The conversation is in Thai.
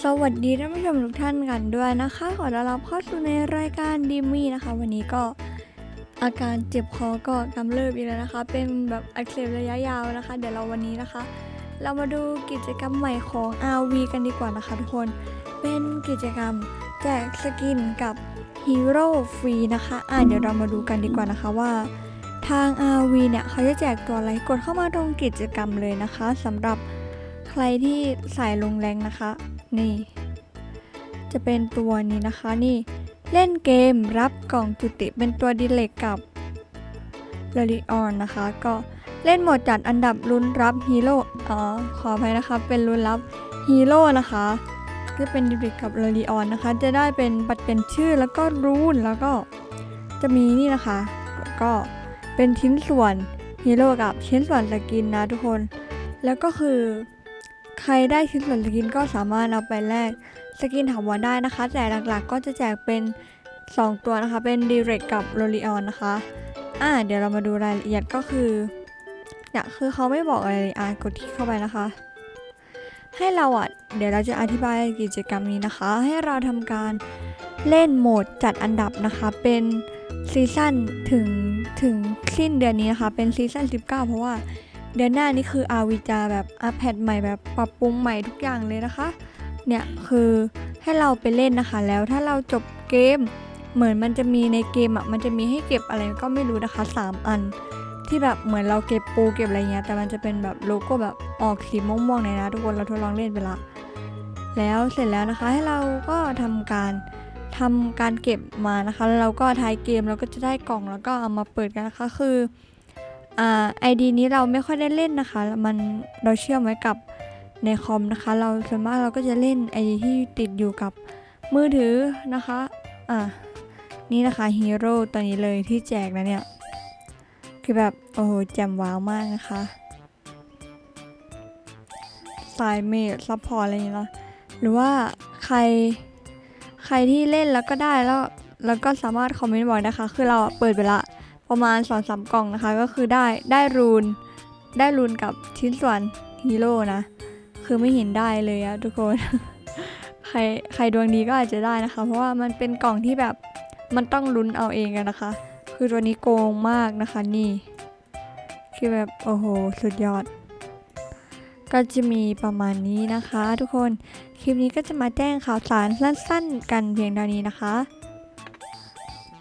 สวัสดีท่านผู้ชมทุกท่านกันด้วยนะคะ ขอต้อนรับเข้าสู่ในรายการดิมมี่นะคะ วันนี้ก็อาการเจ็บคอก็กำเริบอีกแล้วนะคะ เป็นแบบอักเสบระยะยาวนะคะ เดี๋ยวเราวันนี้นะคะ เรามาดูกิจกรรมใหม่ของ RV กันดีกว่านะคะทุกคนเป็นกิจกรรมแจกสกินกับฮีโร่ฟรีนะคะอ่าเดี๋ยวเรามาดูกันดีกว่านะคะว่า ทาง RV เนี่ยเขาจะแจกตัวอะไรกดเข้ามาตรงกิจกรรมเลยนะคะสำหรับใครที่สายลงแรงนะคะ นี่ จะเป็นตัวนี้นะคะนี่เล่นเกมรับกล่องจุติเป็นตัวดีเลกกับลลิออนนะคะ ก็เล่นหมดจัดอันดับลุ้นรับฮีโร่อ๋อขออภัยนะคะ เป็นลุ้นรับฮีโร่นะคะจะเป็นดีเลกกับลลิออนนะคะ จะได้เป็นบัตรเป็นชื่อแล้วก็รูนแล้วก็จะมีนี่นะคะ ก็เป็นชิ้นส่วนฮีโร่กับชิ้นส่วนสกินนะทุกคน แล้วก็คือ ใครได้ชิ้นส่วนสกินก็สามารถเอาไปแลกสกินถาวรได้นะคะ แต่หลักๆก็จะแจกเป็น 2 ตัวนะคะ เป็น Direct กับ l o r i o n นนะคะ อ่า เดี๋ยวเรามาดูรายละเอียดก็คือเนี่ยคือเขาไม่บอกอะไรอ่ากดที่เข้าไปนะคะ ให้เราอะ เดี๋ยวเราจะอธิบายกิจกรรมนี้นะคะ ให้เราทำการเล่นโหมดจัดอันดับนะคะ เป็นซีซั่นถึงถึงสิ้นเดือนนี้นะคะ เป็นซีซั่น19 เพราะว่า เดือนหน้านี่คืออาวิจาแบบอัปเดตใหม่แบบปรับปรุงใหม่ทุกอย่างเลยนะคะ เนี่ยคือให้เราไปเล่นนะคะ แล้วถ้าเราจบเกม เหมือนมันจะมีในเกมอะมันจะมีให้เก็บอะไรก็ไม่รู้นะคะ 3 อัน ที่แบบเหมือนเราเก็บปูเก็บอะไรเงี้ยแต่มันจะเป็นแบบโลโก้แบบออกสีม่วงๆเลยนะทุกคนเราทดลองเล่นไปละแล้วเสร็จแล้วนะคะให้เราก็ทำการทำการเก็บมานะคะ แล้วเราก็ทายเกมเราก็จะได้กล่องแล้วก็เอามาเปิดกันนะคะคือ ไอดีนี้เราไม่ค่อยได้เล่นนะคะ มันเราเชื่อมไว้กับในคอมนะคะ เราส่วนมากเราก็จะเล่นไอดีที่ติดอยู่กับมือถือนะคะ อ่านี่นะคะฮีโร่ตัวนี้เลยที่แจกนะเนี่ย คือแบบ โอ้โหแจ่มว้าวมากนะคะสายเมดซัพพอร์ตอะไรอย่างเงี้ยหรือว่าใครใครที่เล่นแล้วก็ได้แล้วแล้วก็สามารถคอมเมนต์บอกนะคะ คือเราเปิดไปละ ประมาณสองสามกล่องนะคะ ก็คือได้ได้รูน ได้รูนกับชิ้นส่วนฮีโร่นะ คือไม่เห็นได้เลยอะทุกคน ใครใครดวงดีก็อาจจะได้นะคะ เพราะว่ามันเป็นกล่องที่แบบมันต้องลุ้นเอาเองกันนะคะ คือตัวนี้โกงมากนะคะนี่ คือแบบโอ้โหสุดยอดก็จะมีประมาณนี้นะคะ ทุกคน คลิปนี้ก็จะมาแจ้งข่าวสารสั้นๆ กันเพียงเท่านี้นะคะ